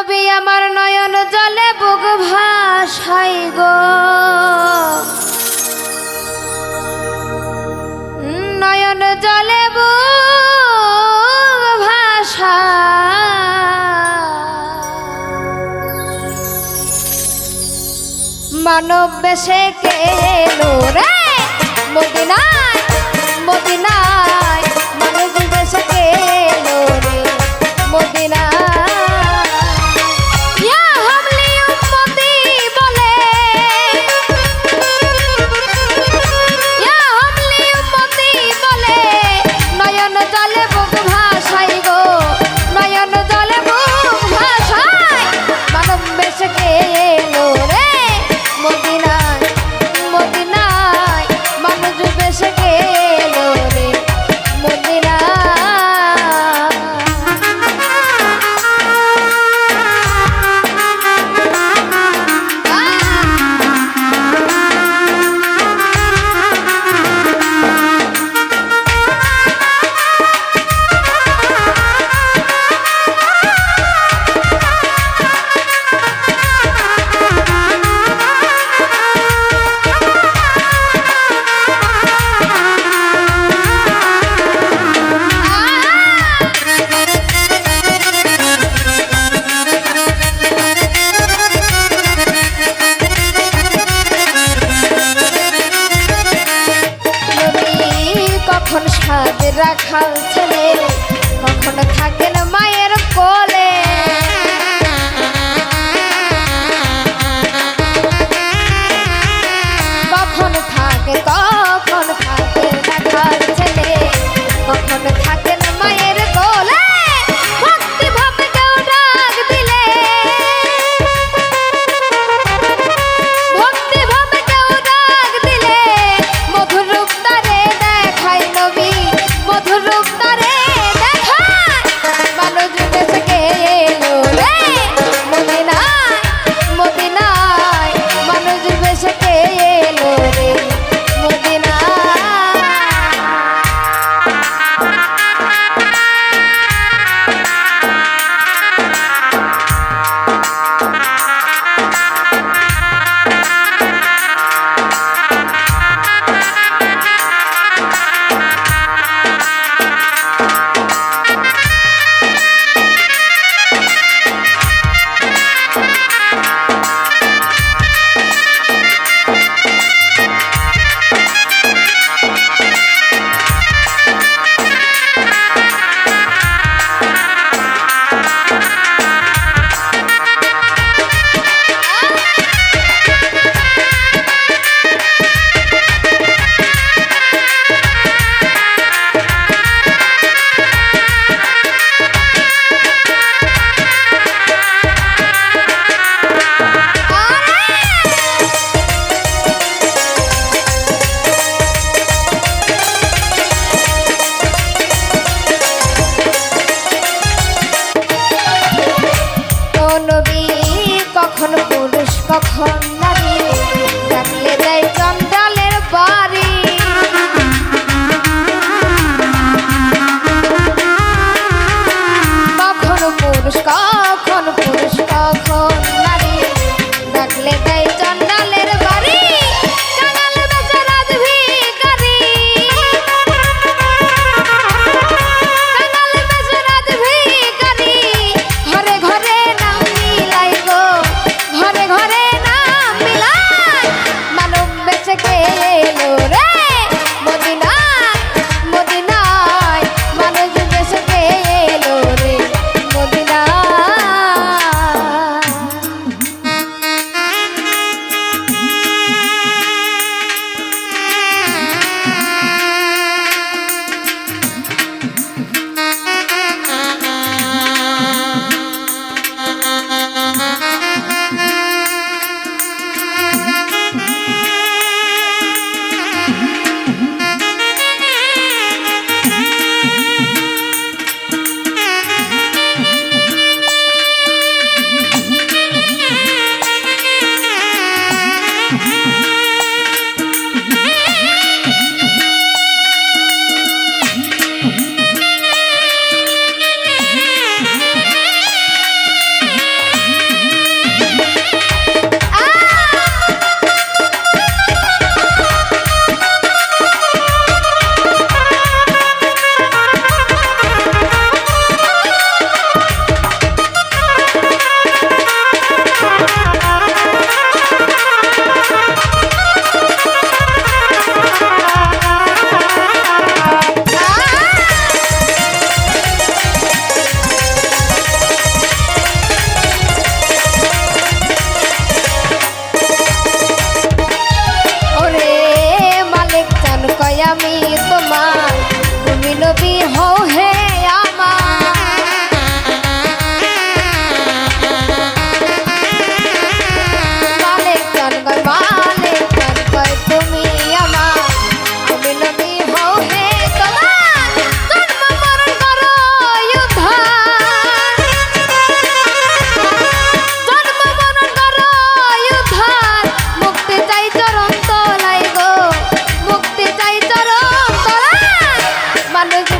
নবী আমার নয়ন জলে বুক ভাষাই গো। নয়ন জলে বুক ভাষা মানব বেশে কে রে, মদিনায় মদিনায়। রাখাল पुष्का আমাদের